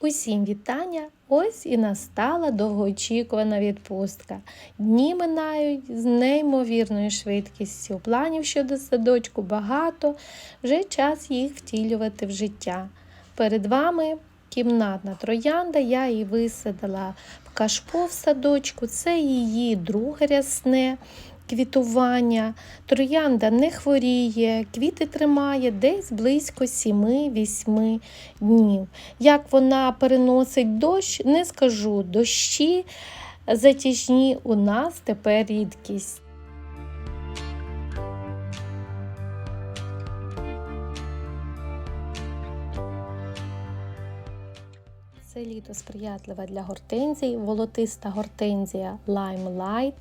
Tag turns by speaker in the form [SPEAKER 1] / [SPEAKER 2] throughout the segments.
[SPEAKER 1] Усім вітання! Ось і настала довгоочікувана відпустка. Дні минають з неймовірною швидкістю. Планів щодо садочку багато, вже час їх втілювати в життя. Перед вами кімнатна троянда, я її висадила в кашпо в садочку. Це її друге рясне квітування. Троянда не хворіє, квіти тримає десь близько 7-8 днів. Як вона переносить дощ, не скажу. Дощі затяжні у нас тепер рідкість. Це літо сприятливе для гортензій, волотиста гортензія Limelight.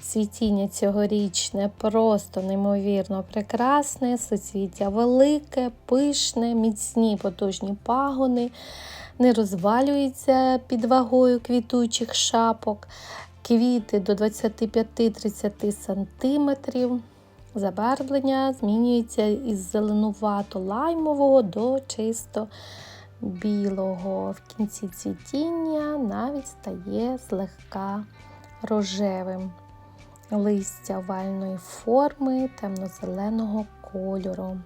[SPEAKER 1] Цвітіння цьогорічне просто неймовірно прекрасне, соцвіття велике, пишне, міцні потужні пагони, не розвалюється під вагою квітучих шапок, квіти до 25-30 см. Забарвлення змінюється із зеленувато-лаймового до чисто білого. В кінці цвітіння навіть стає злегка рожевим. Листя овальної форми темно-зеленого кольору.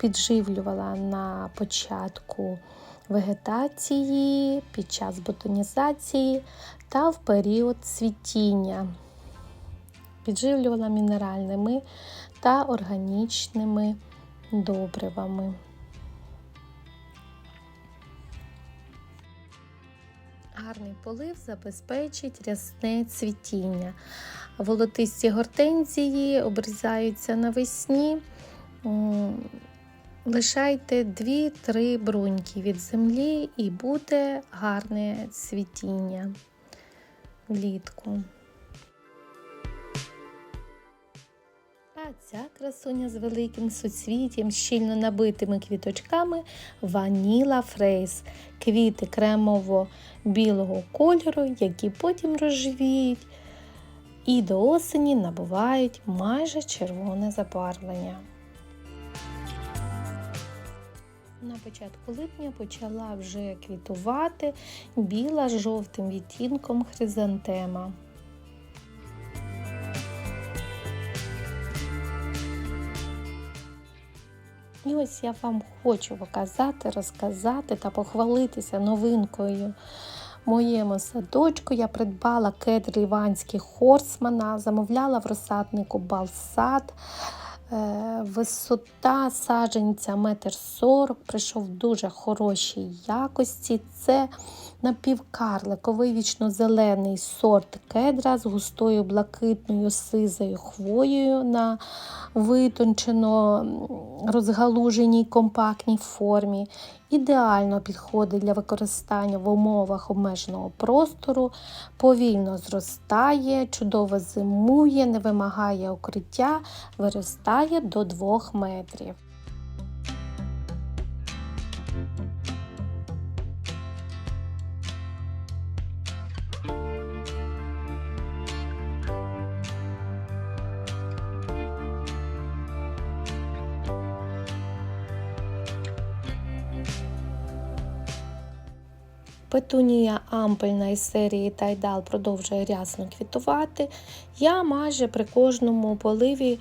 [SPEAKER 1] Підживлювала на початку вегетації, під час ботанізації та в період цвітіння. Підживлювала мінеральними та органічними добривами. Гарний полив забезпечить рясне цвітіння. Волотисті гортензії обрізаються навесні. Лишайте 2-3 бруньки від землі і буде гарне цвітіння влітку. Ця красуня з великим суцвіттям, щільно набитими квіточками ваніла фрейс, квіти кремово-білого кольору, які потім розживіють і до осені набувають майже червоне забарвлення. На початку липня почала вже квітувати біла з жовтим відтінком хризантема. Ось я вам хочу показати, розказати та похвалитися новинкою. Моєму садочку я придбала кедр Іванський Хорсмана, замовляла в розсаднику Балсад. Висота саджанця метр сорок, прийшов в дуже хорошій якості. Це напівкарликовий вічно-зелений сорт кедра з густою блакитною сизою хвоєю на витончено розгалуженій компактній формі. Ідеально підходить для використання в умовах обмеженого простору, повільно зростає, чудово зимує, не вимагає укриття, виростає до 2 метрів. Петунія ампельна із серії Тайдал продовжує рясно квітувати. Я майже при кожному поливі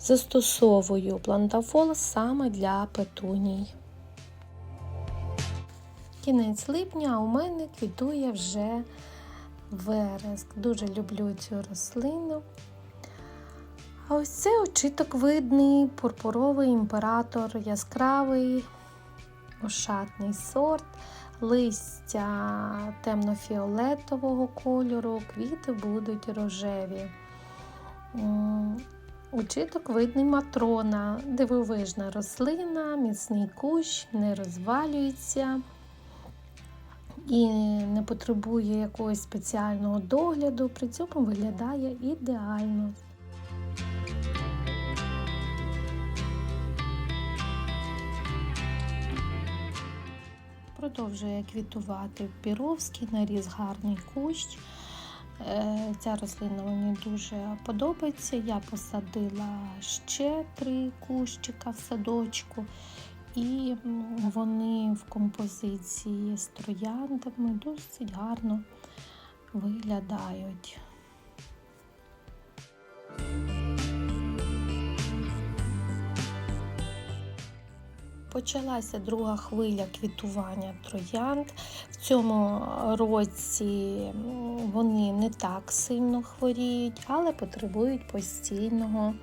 [SPEAKER 1] застосовую плантафол саме для петуній. Кінець липня у мене квітує вже вереск. Дуже люблю цю рослину. А ось це очиток видний, пурпуровий імператор, яскравий, ошатний сорт листя темно-фіолетового кольору, квіти будуть рожеві. Учиток видний матрона, дивовижна рослина, міцний кущ, не розвалюється і не потребує якогось спеціального догляду, при цьому виглядає ідеально. Продовжує квітувати Піровський, наріз гарний кущ. Е, ця рослина мені дуже подобається. Я посадила ще три кущика в садочку. і вони в композиції з трояндами досить гарно виглядають. Почалася друга хвиля квітування троянд. В цьому році вони не так сильно хворіють, але потребують постійного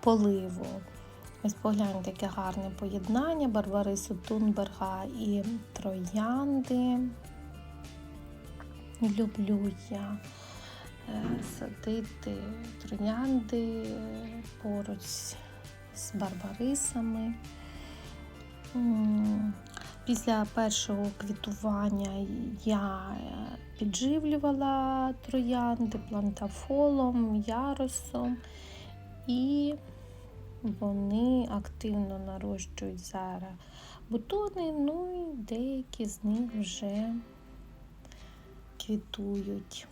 [SPEAKER 1] поливу. Ось погляньте, яке гарне поєднання Барбарису Тунберга і троянди. Люблю я е, садити троянди поруч з барбарисами. Після першого квітування я е, підживлювала троянди плантафолом, ярусом, і вони активно нарощують зараз бутони, ну і деякі з них вже квітують.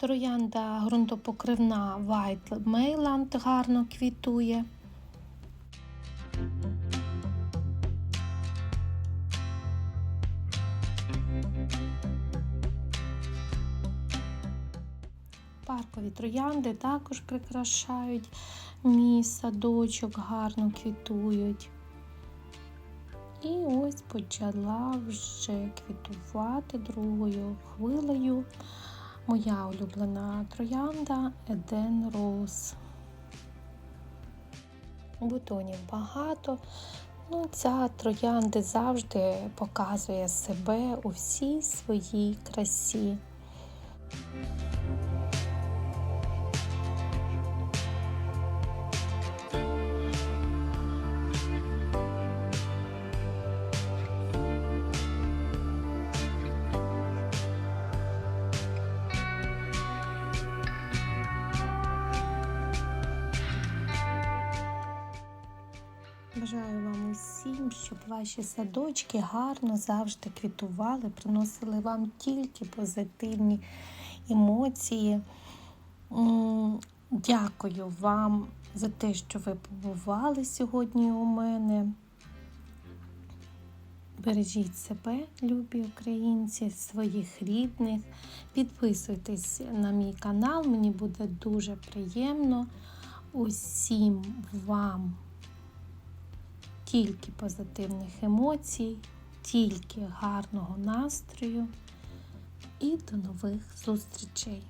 [SPEAKER 1] Троянда ґрунтопокривна White Mailand гарно квітує. Паркові троянди також прикрашають мій садочок, гарно квітують. І ось почала вже квітувати другою хвилею моя улюблена троянда Еден Роуз. Бутонів багато. Ну, ця троянда завжди показує себе у всій своїй красі. Бажаю вам усім, щоб ваші садочки гарно завжди квітували, приносили вам тільки позитивні емоції. Дякую вам за те, що ви побували сьогодні у мене. Бережіть себе, любі українці, своїх рідних. Підписуйтесь на мій канал, мені буде дуже приємно. Усім вам тільки позитивних емоцій, тільки гарного настрою і до нових зустрічей!